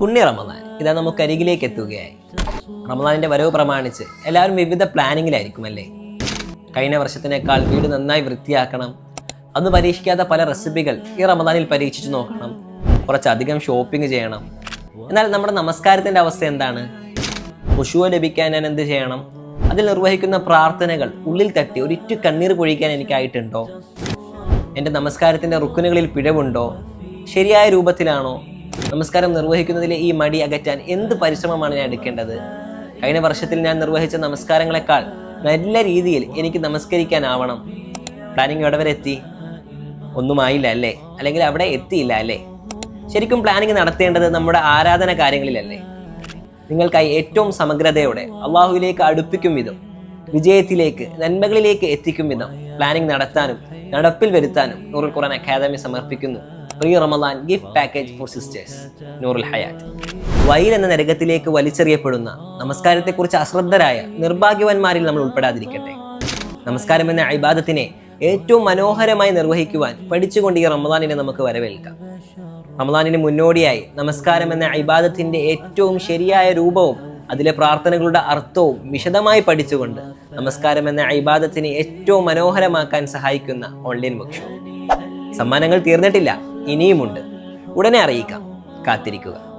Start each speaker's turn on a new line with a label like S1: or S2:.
S1: പുണ്യ റമദാൻ ഇതാ നമുക്ക് അരികിലേക്ക് എത്തുകയായി. റമദാനിന്റെ വരവ് പ്രമാണിച്ച് എല്ലാവരും വിവിധ പ്ലാനിങ്ങിലായിരിക്കും അല്ലേ? കഴിഞ്ഞ വർഷത്തിനേക്കാൾ വീട് നന്നായി വൃത്തിയാക്കണം. അന്ന് പരീക്ഷിക്കാത്ത പല റെസിപ്പികൾ ഈ റമദാനിൽ പരീക്ഷിച്ചു നോക്കണം. കുറച്ചധികം ഷോപ്പിംഗ് ചെയ്യണം. എന്നാൽ നമ്മുടെ നമസ്കാരത്തിന്റെ അവസ്ഥ എന്താണ്? ഖുശുവ ലഭിക്കാൻ ഞാൻ എന്ത് ചെയ്യണം? അതിൽ നിർവഹിക്കുന്ന പ്രാർത്ഥനകൾ ഉള്ളിൽ തട്ടി ഒരിറ്റു കണ്ണീർ പൊഴിക്കാൻ എനിക്കായിട്ടുണ്ടോ? എന്റെ നമസ്കാരത്തിന്റെ റുക്കുനുകളിൽ പിഴവുണ്ടോ? ശരിയായ രൂപത്തിലാണോ? നമസ്കാരം നിർവഹിക്കുന്നതിലെ ഈ മടി അകറ്റാൻ എന്ത് പരിശ്രമമാണ് ഞാൻ എടുക്കേണ്ടത്? കഴിഞ്ഞ വർഷത്തിൽ ഞാൻ നിർവഹിച്ച നമസ്കാരങ്ങളെക്കാൾ നല്ല രീതിയിൽ എനിക്ക് നമസ്കരിക്കാനാവണം. പ്ലാനിങ് എവിടെ വരെ എത്തി? ഒന്നുമായില്ല അല്ലേ? അല്ലെങ്കിൽ അവിടെ എത്തിയില്ല അല്ലേ? ശരിക്കും പ്ലാനിങ് നടത്തേണ്ടത് നമ്മുടെ ആരാധന കാര്യങ്ങളിലല്ലേ? നിങ്ങൾക്കായി ഏറ്റവും സമഗ്രതയോടെ അള്ളാഹുവിലേക്ക് അടുപ്പിക്കും വിധം വിജയത്തിലേക്ക് നന്മകളിലേക്ക് എത്തിക്കും വിധം പ്ലാനിംഗ് നടത്താനും നടപ്പിൽ വരുത്താനും നൂറുൽ ഖുറാൻ അക്കാദമി സമർപ്പിക്കുന്നു. Pre Ramadan gift package for sisters Noorul Hayat. While എന്ന നരകത്തിലേക്ക് വലിച്ചെറിയപ്പെടുന്ന നമസ്കാരത്തെക്കുറിച്ച് അശ്രദ്ധരായ നിർഭാഗ്യവാന്മാരിൽ നമ്മൾ ഉൾപ്പെടാതിരിക്കട്ടെ. നമസ്കാരം എന്ന അഭിബാദത്തിനെ ഏറ്റവും മനോഹരമായി നിർവഹിക്കുവാൻ പഠിച്ചുകൊണ്ട് ഈ റമദാനിനെ നമുക്ക് വരവേൽക്കാം. റമദാനിന് മുന്നോടിയായി നമസ്കാരം എന്ന അഭിബാദത്തിന്റെ ഏറ്റവും ശരിയായ രൂപവും അതിലെ പ്രാർത്ഥനകളുടെ അർത്ഥവും വിശദമായി പഠിച്ചുകൊണ്ട് നമസ്കാരം എന്ന അഭിബാദത്തിനെ ഏറ്റവും മനോഹരമാക്കാൻ സഹായിക്കുന്ന ഓൺലൈൻ വർക്ക്ഷോപ്പ് സമ്മാനങ്ങൾ തീർന്നിട്ടില്ല. ഇനിയുമുണ്ട്. ഉടനെ അറിയിക്കാം. കാത്തിരിക്കുക.